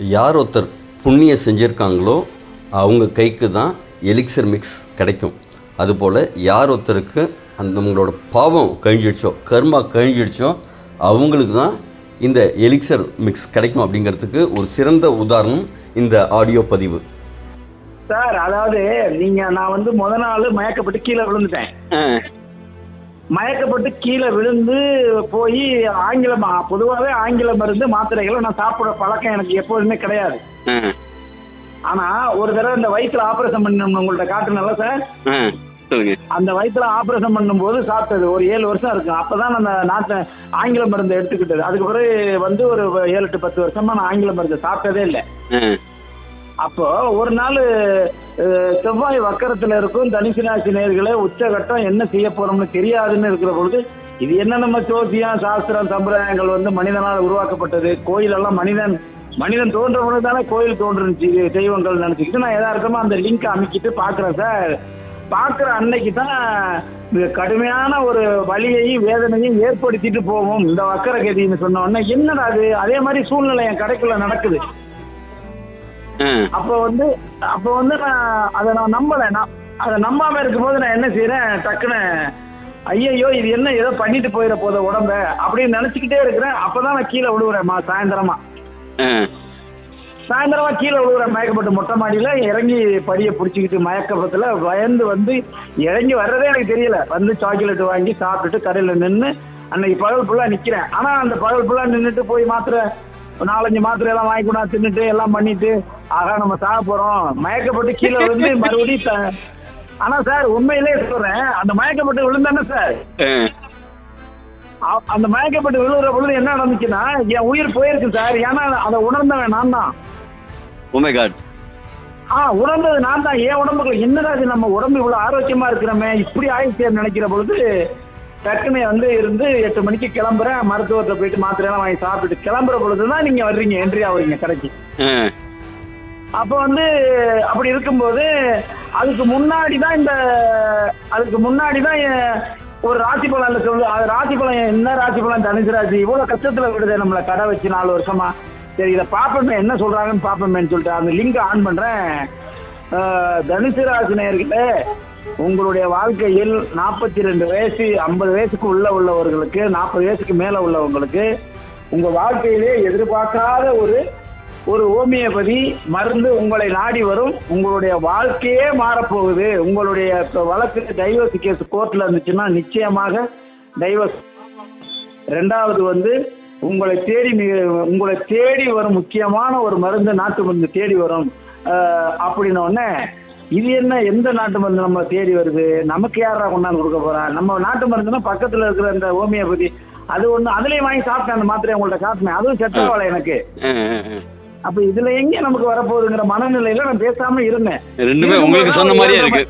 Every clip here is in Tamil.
யார் ஒருத்தர் புண்ணியம் செஞ்சுருக்காங்களோ அவங்க கைக்கு தான் எலிக்சர் மிக்ஸ் கிடைக்கும். அதுபோல் யார் ஒருத்தருக்கு அந்த உங்களோட பாவம் கழிஞ்சிடுச்சோ கர்மா கழிஞ்சிடுச்சோ அவங்களுக்கு தான் இந்த எலிக்சர் மிக்ஸ் கிடைக்கும் அப்படிங்கிறதுக்கு ஒரு சிறந்த உதாரணம் இந்த ஆடியோ பதிவு. சார் அதாவது நீங்க நான் வந்து முத நாள் மயக்கப்பட்டு கீழே விழுந்துட்டேன். மயக்கப்பட்டு கீழே விழுந்து போய் ஆங்கிலம் பொதுவாகவே ஆங்கில மருந்து மாத்திரைகளை நான் சாப்பிட பழக்கம் எனக்கு எப்போதுமே கிடையாது. ஆனா ஒரு தடவை இந்த வயிற்றுல ஆபரேஷன் பண்ணணும் உங்கள்ட்ட காட்டுனல சார்? அந்த வயிற்றுல ஆபரேஷன் பண்ணும்போது சாப்பிட்டது. ஒரு ஏழு வருஷம் இருக்கும். அப்பதான் அந்த நாட்டை ஆங்கில மருந்து எடுத்துக்கிட்டது. அதுக்கு பிறகு வந்து ஒரு ஏழு எட்டு பத்து வருஷமா நான் ஆங்கில மருந்து சாப்பிட்டதே இல்லை. அப்போ ஒரு நாள் செவ்வாய் வக்கரத்துல இருக்கும் தனுசு ராசி உச்சகட்டம் என்ன செய்ய போறோம்னு தெரியாதுன்னு இருக்கிற பொழுது இது என்ன நம்ம ஜோசியம் சாஸ்திரம் சம்பிரதாயங்கள் வந்து மனிதனால் உருவாக்கப்பட்டது. கோயில் எல்லாம் மனிதன் மனிதன் தோன்ற பொழுது தானே கோயில் தோன்றுச்சு தெய்வங்கள் நினைச்சுக்கிட்டு. நான் எதார்த்தமா அந்த லிங்க் அமைக்கிட்டு பாக்குறேன் சார். பார்க்குற அன்னைக்கு தான் கடுமையான ஒரு வலியையும் வேதனையும் ஏற்படுத்திட்டு போவோம். இந்த வக்கர கதின்னு சொன்ன உடனே என்னடா அது அதே மாதிரி சூழ்நிலை என் கடைக்குள்ள நடக்குது. அப்போ வந்து அப்போ வந்து நான் அதை நான் நம்பலை நான் அதை நம்பாம இருக்கும்போது நான் என்ன செய்யறேன் டக்குன்னு ஐயையோ இது என்ன ஏதோ பண்ணிட்டு போயிட போத உடம்ப அப்படின்னு நினைச்சுக்கிட்டே இருக்கிறேன். அப்பதான் நான் கீழே விழுவுறேன்மா சாயந்தரமா. சாயந்தரமா கீழே விழுவுறேன் மயக்கப்பட்டு மொட்டை மாடியில. இறங்கி படியை பிடிச்சிக்கிட்டு மயக்கத்துல பயந்து வந்து இறங்கி வர்றதே எனக்கு தெரியல. வந்து சாக்லேட் வாங்கி சாப்பிட்டுட்டு கடையில நின்று அன்னைக்கு பகல் ஃபுல்லா நிக்கிறேன். ஆனா அந்த பகல் ஃபுல்லா நின்றுட்டு போய் மாத்திரை நாலஞ்சு மாத்திரை எல்லாம் வாங்கி கொண்டா தின்னுட்டு எல்லாம் பண்ணிட்டு ஆகா நம்ம சாக போறோம். மயக்கப்பட்டு கீழே விழுந்து மறுபடியும் ஆனா சார் உண்மையிலே சொல்றேன். அந்த மயக்கப்பட்டு விழுந்தானே சார். அந்த மயக்கப்பட்டு விழுகிற பொழுது என்ன நடந்துச்சுன்னா என் உயிர் போயிருக்கு சார். ஏன்னா அதை உணர்ந்தவன் நான் தான். உமை காட் ஆ உணர்ந்தது நான் தான். என் உடம்புக்குள்ள என்னடா இது? நம்ம உடம்பு இவ்வளவு ஆரோக்கியமா இருக்கிறோமே. இப்படி ஆயிடுச்சேன்னு நினைக்கிற பொழுது டக்குன்னு வந்து இருந்து எட்டு மணிக்கு கிளம்புறேன். மருத்துவத்தை போயிட்டு மாத்திரையெல்லாம் வாங்கி சாப்பிட்டுட்டு கிளம்புற பொழுது தான் நீங்க வர்றீங்க என்ட்ரி ஆகுறீங்க கடைக்கு. அப்போ வந்து அப்படி இருக்கும்போது அதுக்கு முன்னாடி தான் இந்த அதுக்கு முன்னாடி தான் ஒரு ராசி பலன்ல சொல்லு அது ராசி பலன் என்ன ராசி பலன் தனுசு ராசி இவ்வளவு கஷ்டத்துல விடுது நம்மள கடை வச்சு நாலு வருஷமா. சரி இதை பார்ப்போமே என்ன சொல்றாங்கன்னு பார்ப்போமேன்னு சொல்லிட்டு அந்த லிங்க் ஆன் பண்றேன். தனுசு ராசி நேயர்களே உங்களுடைய வாழ்க்கையில் நாற்பத்தி ரெண்டு வயசு ஐம்பது வயசுக்கு உள்ள உள்ளவர்களுக்கு நாற்பது வயசுக்கு மேல உள்ளவங்களுக்கு உங்க வாழ்க்கையிலே எதிர்பார்க்காத ஒரு ஒரு ஹோமியோபதி மருந்து உங்களை நாடி வரும். உங்களுடைய வாழ்க்கையே மாறப்போகுது. உங்களுடைய வழக்கு டைவர்ஸ் கேஸ் கோர்ட்ல இருந்துச்சுன்னா நிச்சயமாக டைவர்ஸ். ரெண்டாவது வந்து உங்களை தேடி மிக உங்களை தேடி வரும் முக்கியமான ஒரு மருந்து நாட்டு மருந்து தேடி வரும். அஹ், அப்படின்ன உடனே இது என்ன எந்த நாட்டு மருந்து நம்ம தேடி வருது? நமக்கு யாரா கொண்டாந்து கொடுக்க போறா? நம்ம நாட்டு மருந்துனா பக்கத்துல இருக்கிற அந்த ஹோமியோபதி. அது ஒண்ணு அதுலயும் வாங்கி சாப்பிட்டேன் அந்த மாத்திரை உங்கள்ட்ட காட்டினேன். அதுவும் செட் எனக்கு. அப்ப இதுல எங்க நமக்கு வரப்போகுதுங்கிற மனநிலையில நான் பேசாம இருந்தேன். ரெண்டுமே உங்களுக்கு சொன்ன மாதிரியே இருக்கு.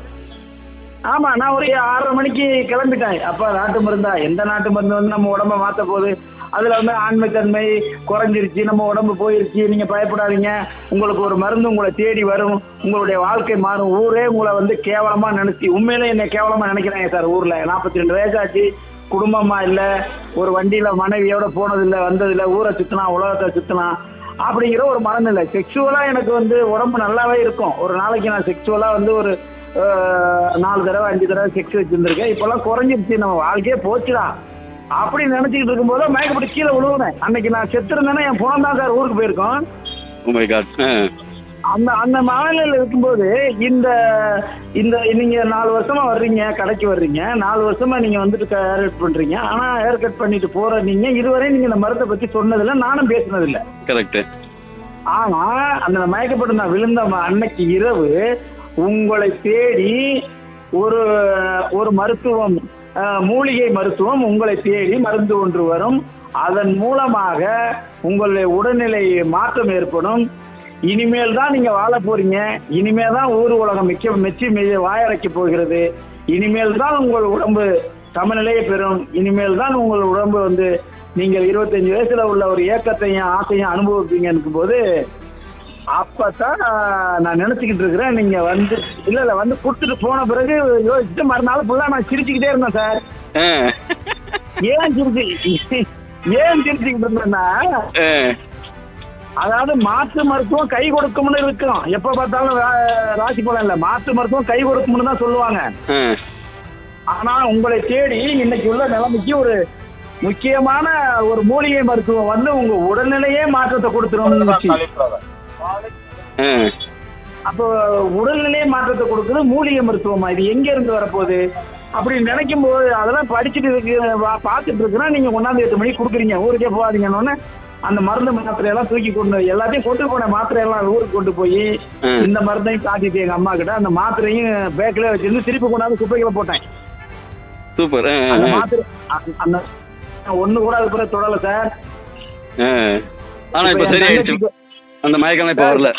ஆமா நான் ஒரு ஆறரை மணிக்கு கிளம்பிட்டேன். அப்ப நாட்டு மருந்தா? எந்த நாட்டு மருந்து வந்து நம்ம உடம்ப மாத்த போகுது? அதுல வந்து ஆண்மைத்தன்மை குறைஞ்சிருச்சு நம்ம உடம்பு போயிருச்சு. நீங்க பயப்படாதீங்க. உங்களுக்கு ஒரு மருந்து உங்களை தேடி வரும். உங்களுடைய வாழ்க்கை மாறும். ஊரே உங்களை வந்து கேவலமா நினைச்சு உண்மையிலே என்ன கேவலமா நினைக்கிறாங்க சார் ஊர்ல. நாற்பத்தி ரெண்டு வயசாச்சு. குடும்பமா இல்ல. ஒரு வண்டியில மனைவியோட போனதில்ல வந்ததில்ல. ஊரை சுத்தினா உலகத்தை சுத்தினா. அப்படிங்கிற ஒரு மனநிலை. செக்ஷுவலா எனக்கு வந்து உடம்பு நல்லாவே இருக்கும். ஒரு நாளைக்கு நான் செக்ஷுவலா வந்து ஒரு நாலு தடவை அஞ்சு தடவை செக்ஸ் வச்சிருந்திருக்கேன். இப்பெல்லாம் குறைஞ்சிருச்சு நம்ம வாழ்க்கையே போச்சுடா. அப்படி நினைச்சுக்கிட்டு இருக்கும்போது மயக்கப்பட்டு கீழே விழுவுனேன் அன்னைக்கு நான் செத்துருந்தேன்னா என் புறம் தான் சார் ஊருக்கு போயிருக்கோம். Oh அந்த அந்த மனநிலையில் இருக்கும்போது இந்த இந்த நீங்க நாலு வருஷமா வர்றீங்க கடைக்கு வர்றீங்க நாலு வருஷமா நீங்க வந்துட்டு ஹேர் கட் பண்றீங்க ஆனா ஹேர் கட் பண்ணிட்டு போற நீங்க இதுவரை நீங்க இந்த மருந்தை பத்தி சொன்னதில்லை நானும் பேசினதில்லை. கரெக்ட் ஆனா அந்த மயக்கப்பட்டு நான் விழுந்த அன்னைக்கு இரவு உங்களை தேடி ஒரு ஒரு மருத்துவம் மூலிகை மருத்துவம் உங்களை தேடி மருந்து ஒன்று வரும். அதன் மூலமாக உங்களுடைய உடல்நிலை மாற்றம் ஏற்படும். இனிமேல் தான் நீங்க வாழ போறீங்க. இனிமேல் தான் ஊர் உலகம் மிக்க மெச்சி மெய் வாயடைக்க போகிறது. இனிமேல் தான் உங்கள் உடம்பு சமநிலையை பெறும். இனிமேல் தான் உங்கள் உடம்பு வந்து நீங்கள் இருபத்தஞ்சு வயசுல உள்ள ஒரு ஏக்கத்தையும் ஆசையும் அனுபவிப்பீங்கன்னு போது அப்பதான் நான் நினைச்சுக்கிட்டு இருக்கிறேன். நீங்க வந்து இல்ல இல்ல வந்து கொடுத்துட்டு போன பிறகு யோசிச்சுட்டு மறுநாள் ஃபுல்லா நான் சிரிச்சுக்கிட்டே இருந்தேன் சார். ஏன் சிரிச்சு ஏன் சிரிச்சுக்கிட்டு இருந்தேன்னா அதாவது மாற்று மருத்துவம் கை கொடுக்கும்னு இருக்கும் எப்ப பார்த்தாலும் ராசி பலன் இல்ல மாற்று மருத்துவம் கை கொடுக்கும்னு தான் சொல்லுவாங்க. ஆனா உங்களை தேடி இன்னைக்கு உள்ள நிலைமைக்கு ஒரு முக்கியமான ஒரு மூலிகை மருத்துவம் வந்து உங்க உடல்நிலையே மாற்றத்தை கொடுத்துரும் அப்போ உடல்நிலையே மாற்றத்தை கொடுக்குறது மூலிகை மருத்துவமா? இது எங்க இருந்து வரப்போகுது? அப்படி நினைக்கும் போது அதெல்லாம் படிச்சுட்டு இருக்கு பா- பார்த்துட்டு இருக்குன்னா நீங்க கொண்டாந்து எட்டு மணிக்கு கொடுக்குறீங்க. ஊருக்கே போகாதீங்கன்னு அந்த மருந்து மாத்திரை எல்லாம் தூக்கி கொண்டு எல்லாத்தையும் கொண்டு போன மாத்திரை எல்லாம் ஊருக்கு கொண்டு போய். இந்த மருந்தையும் காட்டிட்டு எங்க அம்மா கிட்ட அந்த மாத்திரையும் பேக்கில் வச்சிருந்து திருப்பி கொண்டாந்து குப்பைகளை போட்டேன். சூப்பர் அந்த மாத்திரை அந்த ஒண்ணு கூட அது பிறகு தொடல சார். ஆ. ஆனால் இப்போ சரியாயிடுச்சு. அந்த மயக்கம்லாம் இப்போ வரல.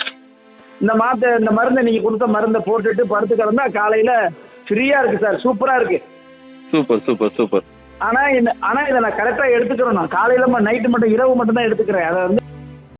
இந்த மாத்த இந்த மருந்தை நீங்க கொடுத்த மருந்தை போட்டுட்டு படுத்து கிடந்தா காலையில ஃப்ரீயா இருக்கு சார். சூப்பரா இருக்கு. சூப்பர் சூப்பர் சூப்பர் ஆனா இந்த ஆனா இதை நான் கரெக்டா எடுத்துக்கிறேன் நான். காலையில நைட்டு மட்டும் இரவு மட்டும் தான் எடுத்துக்கிறேன். அதை வந்து